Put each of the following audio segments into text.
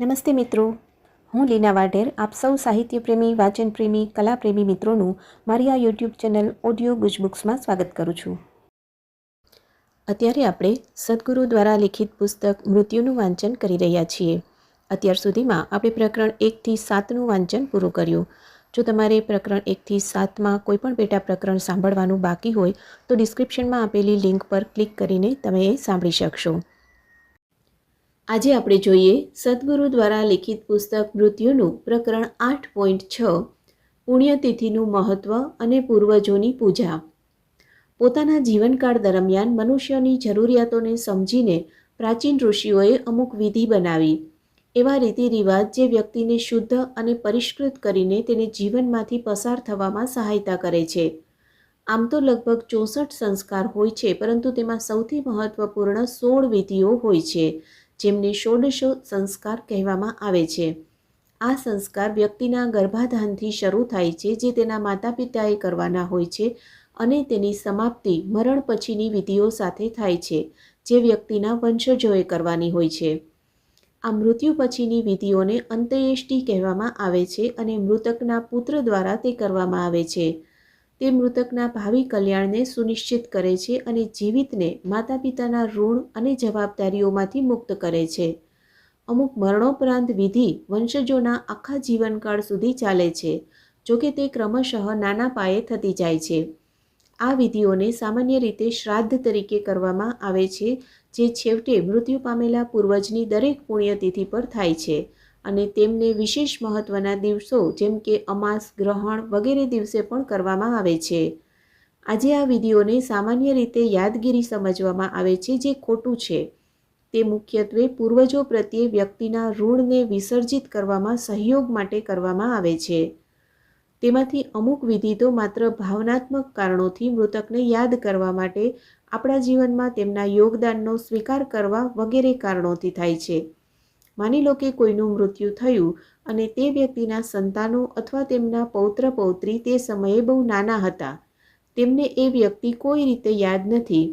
નમસ્તે મિત્રો. હું લીના વાઢેર, આપ સૌ સાહિત્યપ્રેમી, વાચનપ્રેમી, કલાપ્રેમી મિત્રોનું મારી આ યુટ્યુબ ચેનલ ઓડિયો ગુજબુક્સમાં સ્વાગત કરું છું. અત્યારે આપણે સદગુરુ દ્વારા લિખિત પુસ્તક મૃત્યુનું વાંચન કરી રહ્યા છીએ. અત્યાર સુધીમાં આપણે પ્રકરણ એકથી સાતનું વાંચન પૂરું કર્યું. જો તમારે પ્રકરણ એકથી સાતમાં કોઈપણ પેટા પ્રકરણ સાંભળવાનું બાકી હોય, તો ડિસ્ક્રિપ્શનમાં આપેલી લિંક પર ક્લિક કરીને તમે એ સાંભળી શકશો. આજે આપણે જોઈએ સદગુરુ દ્વારા લિખિત પુસ્તક મૃત્યુનું પ્રકરણ આઠ પોઈન્ટ છ, પુણ્યતિથિનું મહત્ત્વ અને પૂર્વજોની પૂજા. પોતાના જીવનકાળ દરમિયાન મનુષ્યની જરૂરિયાતોને સમજીને પ્રાચીન ઋષિઓએ અમુક વિધિ બનાવી. એવા રીતિ રિવાજ જે વ્યક્તિને શુદ્ધ અને પરિષ્કૃત કરીને તેને જીવનમાંથી પસાર થવામાં સહાયતા કરે છે. આમ તો લગભગ ચોસઠ સંસ્કાર હોય છે, પરંતુ તેમાં સૌથી મહત્વપૂર્ણ સોળ વિધિઓ હોય છે. જેમને ષોડશો સંસ્કાર કહેવામાં આવે છે. આ સંસ્કાર વ્યક્તિના ગર્ભાધાનથી શરૂ થાય છે, જે તેના માતા પિતાએ કરવાના હોય છે અને તેની સમાપ્તિ, મરણ પછીની વિધિઓ સાથે થાય છે, જે વ્યક્તિના વંશજોએ કરવાની હોય છે. આ મૃત્યુ પછીની વિધિઓને અંત્યેષ્ટિ કહેવામાં આવે છે અને મૃતકના પુત્ર દ્વારા તે કરવામાં આવે છે. તે મૃતકના ભાવિ કલ્યાણને સુનિશ્ચિત કરે છે અને જીવિતને માતા પિતાના ઋણ અને જવાબદારીઓમાંથી મુક્ત કરે છે. અમુક મરણોપરાંત વિધિ વંશજોના આખા જીવનકાળ સુધી ચાલે છે જોકે તે ક્રમશઃ નાના પાયે થતી જાય છે. આ વિધિઓને સામાન્ય રીતે શ્રાદ્ધ તરીકે કરવામાં આવે છે, જે છેવટે મૃત્યુ પામેલા પૂર્વજની દરેક પુણ્યતિથિ પર થાય છે. અને તેમને વિશેષ મહત્ત્વના દિવસો જેમ કે અમાસ, ગ્રહણ વગેરે દિવસે પણ કરવામાં આવે છે. આજે આ વિધિઓને સામાન્ય રીતે યાદગીરી સમજવામાં આવે છે જે ખોટું છે. તે મુખ્યત્વે પૂર્વજો પ્રત્યે વ્યક્તિના ઋણને વિસર્જિત કરવામાં સહયોગ માટે કરવામાં આવે છે. તેમાંથી અમુક વિધિ તો માત્ર ભાવનાત્મક કારણોથી મૃતકને યાદ કરવા માટે આપણા જીવનમાં તેમના યોગદાનનો સ્વીકાર કરવા વગેરે કારણોથી થાય છે. માની લો કે કોઈનું મૃત્યુ થયું અને તે વ્યક્તિના સંતાનો અથવા તેમના પૌત્ર પૌત્રી તે સમયે બહુ નાના હતા. તેમને એ વ્યક્તિ કોઈ રીતે યાદ નથી.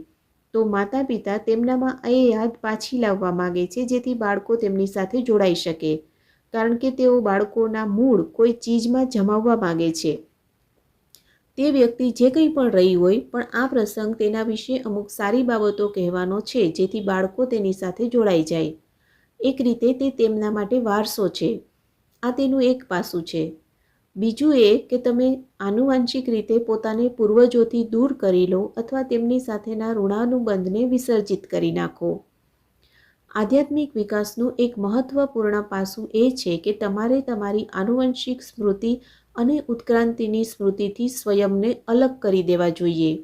તો માતા પિતા તેમનામાં એ યાદ પાછી લાવવા માગે છે જેથી બાળકો તેમની સાથે જોડાઈ શકે. કારણ કે તેઓ બાળકોના મૂળ કોઈ ચીજમાં જમાવવા માગે છે. તે વ્યક્તિ જે કંઈ પણ રહી હોય, પણ આ પ્રસંગ તેના વિશે અમુક સારી બાબતો કહેવાનો છે જેથી બાળકો તેની સાથે જોડાઈ જાય. એક રીતે તે તેમના માટે વારસો છે. આ તેનું એક પાસું છે. બીજું એ કે તમે આનુવાંશિક રીતે પોતાને પૂર્વજોથી દૂર કરી લો અથવા તેમની સાથેના ઋણાનુબંધને વિસર્જિત કરી નાખો. આધ્યાત્મિક વિકાસનું એક મહત્વપૂર્ણ પાસું એ છે કે તમારે તમારી આનુવંશિક સ્મૃતિ અને ઉત્ક્રાંતિની સ્મૃતિથી સ્વયંને અલગ કરી દેવા જોઈએ.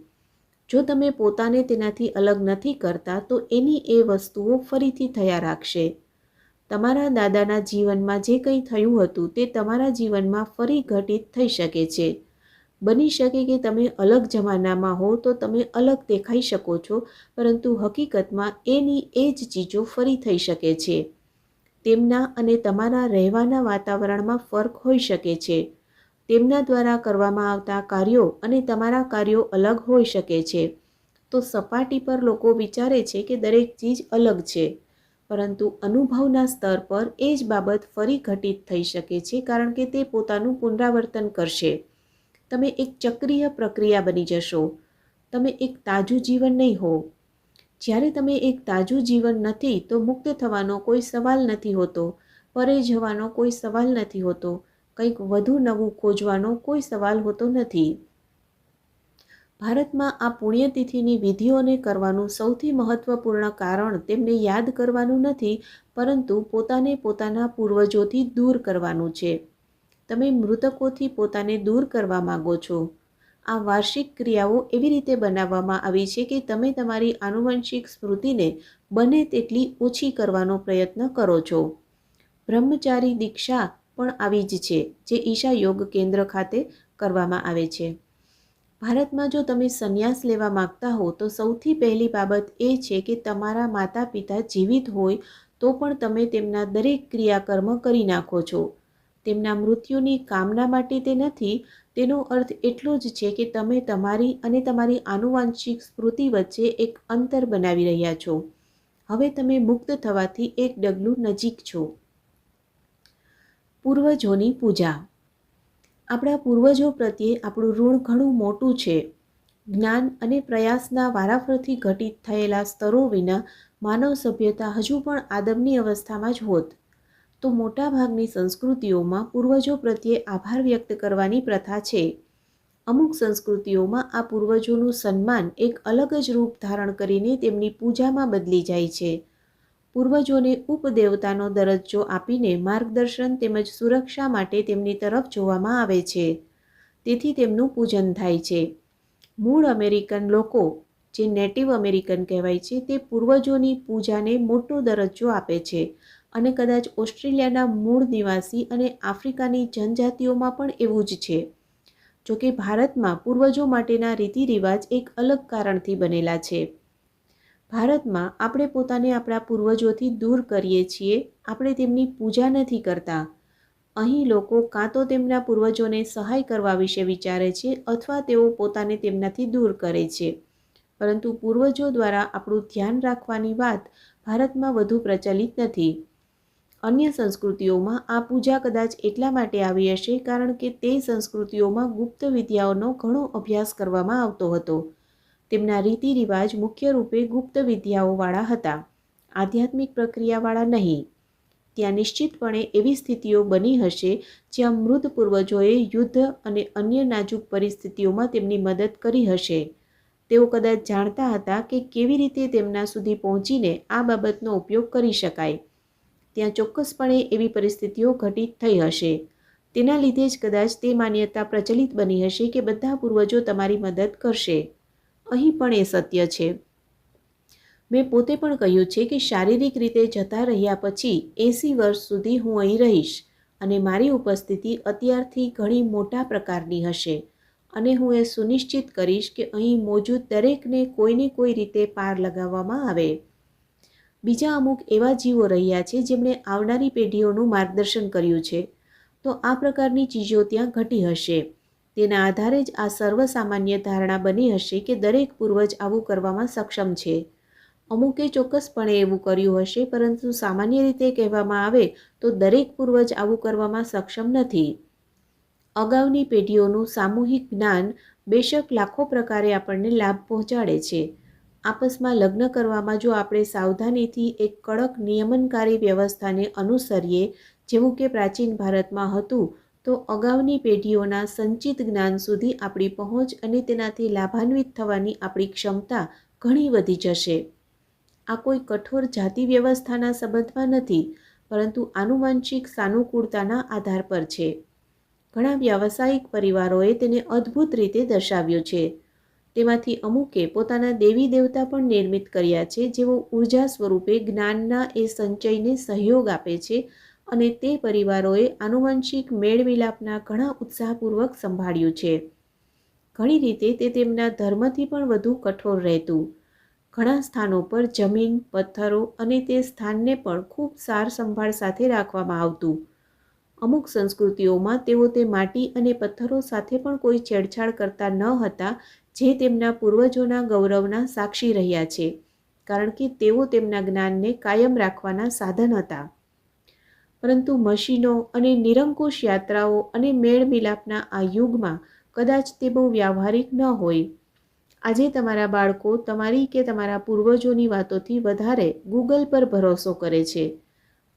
જો તમે પોતાને તેનાથી અલગ નથી કરતા તો એની એ વસ્તુઓ ફરીથી થયા રાખશે. તમારા દાદાના જીવનમાં જે કંઈ થયું હતું તે તમારા જીવનમાં ફરી ઘટિત થઈ શકે છે. બની શકે કે તમે અલગ જમાનામાં હો તો તમે અલગ દેખાઈ શકો છો, પરંતુ હકીકતમાં એની એ જ ચીજો ફરી થઈ શકે છે. તેમના અને તમારા રહેવાના વાતાવરણમાં ફરક હોઈ શકે છે. તેમના દ્વારા કરવામાં આવતા કાર્યો અને તમારા કાર્યો અલગ હોઈ શકે છે. તો સપાટી પર લોકો વિચારે છે કે દરેક ચીજ અલગ છે. પરંતુ અનુભવના સ્તર પર એ જ બાબત ફરી ઘટિત થઈ શકે છે કારણ કે તે પોતાનું પુનરાવર્તન કરશે. તમે એક ચક્રીય પ્રક્રિયા બની જશો. તમે એક તાજું જીવન નહીં હો જ્યારે તમે એક તાજું જીવન નથી તો મુક્ત થવાનો કોઈ સવાલ નથી હોતો, પરે જવાનો કોઈ સવાલ નથી હોતો, કંઈક વધુ નવું ખોજવાનો કોઈ સવાલ હોતો નથી. ભારતમાં આ પુણ્યતિથિની વિધિઓને કરવાનું સૌથી મહત્વપૂર્ણ કારણ તેમને યાદ કરવાનું નથી, પરંતુ પોતાને પોતાના પૂર્વજોથી દૂર કરવાનું છે. તમે મૃતકોથી પોતાને દૂર કરવા માગો છો. આ વાર્ષિક ક્રિયાઓ એવી રીતે બનાવવામાં આવી છે કે તમે તમારી આનુવંશિક સ્મૃતિને બને તેટલી ઓછી કરવાનો પ્રયત્ન કરો છો. બ્રહ્મચારી દીક્ષા પણ આવી જ છે, જે ઈશા યોગ કેન્દ્ર ખાતે કરવામાં આવે છે. ભારતમાં જો તમે સંન્યાસ લેવા માગતા હો, તો સૌથી પહેલી બાબત એ છે કે તમારા માતા પિતા જીવિત હોય, તો પણ તમે તેમના દરેક ક્રિયાકર્મ કરી નાખો છો. તેમના મૃત્યુની કામના માટે તે નથી, તેનો અર્થ એટલો જ છે કે તમે તમારી અને તમારી આનુવાંશિક સ્મૃતિ વચ્ચે એક અંતર બનાવી રહ્યા છો. હવે તમે મુક્ત થવાથી એક ડગલું નજીક છો. પૂર્વજોની પૂજા આપણા પૂર્વજો પ્રત્યે આપણું ઋણ ઘણું મોટું છે. જ્ઞાન અને પ્રયાસના વારાફરથી ઘટિત થયેલા સ્તરો વિના માનવ સભ્યતા હજુ પણ આદમની અવસ્થામાં જ હોત. તો મોટાભાગની સંસ્કૃતિઓમાં પૂર્વજો પ્રત્યે આભાર વ્યક્ત કરવાની પ્રથા છે. અમુક સંસ્કૃતિઓમાં આ પૂર્વજોનું સન્માન એક અલગ જ રૂપ ધારણ કરીને તેમની પૂજામાં બદલી જાય છે. પૂર્વજોને ઉપદેવતાનો દરજ્જો આપીને માર્ગદર્શન તેમજ સુરક્ષા માટે તેમની તરફ જોવામાં આવે છે. તેથી તેમનું પૂજન થાય છે. મૂળ અમેરિકન લોકો, જે નેટિવ અમેરિકન કહેવાય છે, તે પૂર્વજોની પૂજાને મોટો દરજ્જો આપે છે અને કદાચ ઓસ્ટ્રેલિયાના મૂળ નિવાસી અને આફ્રિકાની જનજાતિઓમાં પણ એવું જ છે. જોકે ભારતમાં પૂર્વજો માટેના રીતિ રિવાજ એક અલગ કારણથી બનેલા છે. ભારતમાં આપણે પોતાને આપણા પૂર્વજોથી દૂર કરીએ છીએ, આપણે તેમની પૂજા નથી કરતા. અહીં લોકો કાં તો તેમના પૂર્વજોને સહાય કરવા વિશે વિચારે છે અથવા તેઓ પોતાને તેમનાથી દૂર કરે છે. પરંતુ પૂર્વજો દ્વારા આપણું ધ્યાન રાખવાની વાત ભારતમાં વધુ પ્રચલિત નથી. અન્ય સંસ્કૃતિઓમાં આ પૂજા કદાચ એટલા માટે આવી હશે કારણ કે તે સંસ્કૃતિઓમાં ગુપ્ત વિદ્યાઓનો ઘણો અભ્યાસ કરવામાં આવતો હતો. તેમના રીતિ રિવાજ મુખ્ય રૂપે ગુપ્ત વિદ્યાઓવાળા હતા, આધ્યાત્મિક પ્રક્રિયાવાળા નહીં. ત્યાં નિશ્ચિતપણે એવી સ્થિતિઓ બની હશે, જ્યાં મૃત પૂર્વજોએ યુદ્ધ અને અન્ય નાજુક પરિસ્થિતિઓમાં તેમની મદદ કરી હશે. તેઓ કદાચ જાણતા હતા કે કેવી રીતે તેમના સુધી પહોંચીને આ બાબતનો ઉપયોગ કરી શકાય. ત્યાં ચોક્કસપણે એવી પરિસ્થિતિઓ ઘટિત થઈ હશે. તેના લીધે જ કદાચ તે માન્યતા પ્રચલિત બની હશે કે બધા પૂર્વજો તમારી મદદ કરશે. અહીં પણ એ સત્ય છે. મેં પોતે પણ કહ્યું છે કે શારીરિક રીતે જતા રહ્યા પછી એંસી વર્ષ સુધી હું અહીં રહીશ અને મારી ઉપસ્થિતિ અત્યારથી ઘણી મોટા પ્રકારની હશે અને હું એ સુનિશ્ચિત કરીશ કે અહીં મોજૂદ દરેકને કોઈને કોઈ રીતે પાર લગાવવામાં આવે. બીજા અમુક એવા જીવો રહ્યા છે જેમણે આવનારી પેઢીઓનું માર્ગદર્શન કર્યું છે. તો આ પ્રકારની ચીજો ત્યાં ઘટી હશે. તેના આધારે જ આ સર્વસામાન્ય ધારણા બની હશે કે દરેક પૂર્વજ આવું કરવામાં સક્ષમ છે. અમુકે ચોક્કસપણે એવું કર્યું હશે, પરંતુ સામાન્ય રીતે કહેવામાં આવે તો દરેક પૂર્વજ આવું કરવામાં સક્ષમ નથી. અગાઉની પેઢીઓનું સામૂહિક જ્ઞાન બેશક લાખો પ્રકારે આપણને લાભ પહોંચાડે છે. આપસમાં લગ્ન કરવામાં જો આપણે સાવધાનીથી એક કડક નિયમનકારી વ્યવસ્થાને અનુસરીએ, જેવું કે પ્રાચીન ભારતમાં હતું તો અગાઉની પેઢીઓના સંચિત જ્ઞાન સુધી આપણી પહોંચ અને તેનાથી લાભાન્વિત થવાની આપણી ક્ષમતા ઘણી વધી જશે. આ કોઈ કઠોર જાતિ વ્યવસ્થાના સંબંધમાં નથી, પરંતુ આનુવંશિક સાનુકૂળતાના આધાર પર છે. ઘણા વ્યાવસાયિક પરિવારોએ તેને અદ્ભુત રીતે દર્શાવ્યું છે. તેમાંથી અમુકે પોતાના દેવી દેવતા પણ નિર્મિત કર્યા છે, જેઓ ઊર્જા સ્વરૂપે જ્ઞાનના એ સંચયને સહયોગ આપે છે અને તે પરિવારોએ આનુવંશિક મેળવિલાપના ઘણા ઉત્સાહપૂર્વક સંભાળ્યું છે. ઘણી રીતે તે તેમના ધર્મથી પણ વધુ કઠોર રહેતું. ઘણા સ્થાનો પર જમીન, પથ્થરો અને તે સ્થાનને પણ ખૂબ સાર સંભાળ સાથે રાખવામાં આવતું. અમુક સંસ્કૃતિઓમાં તેઓ તે માટી અને પથ્થરો સાથે પણ કોઈ છેડછાડ કરતા ન હતા જે તેમના પૂર્વજોના ગૌરવના સાક્ષી રહ્યા છે, કારણ કે તેઓ તેમના જ્ઞાનને કાયમ રાખવાના સાધન હતા. પરંતુ મશીનો અને નિરંકુશ યાત્રાઓ અને મેળ મિલાપના આ યુગમાં કદાચ તે બહુ વ્યવહારિક ન હોય. આજે તમારા બાળકો તમારી કે તમારા પૂર્વજોની વાતોથી વધારે ગૂગલ પર ભરોસો કરે છે.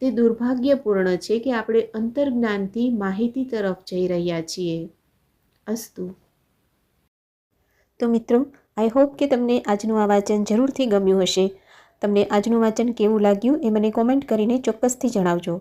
તે દુર્ભાગ્યપૂર્ણ છે કે આપણે અંતર્જ્ઞાનથી માહિતી તરફ જઈ રહ્યા છીએ. અસ્તુ. તો મિત્રો આઈ હોપ કે તમને આજનું આ વાંચન જરૂરથી ગમ્યું હશે. તમને આજનું વાંચન કેવું લાગ્યું એ મને કોમેન્ટ કરીને ચોક્કસથી જણાવજો.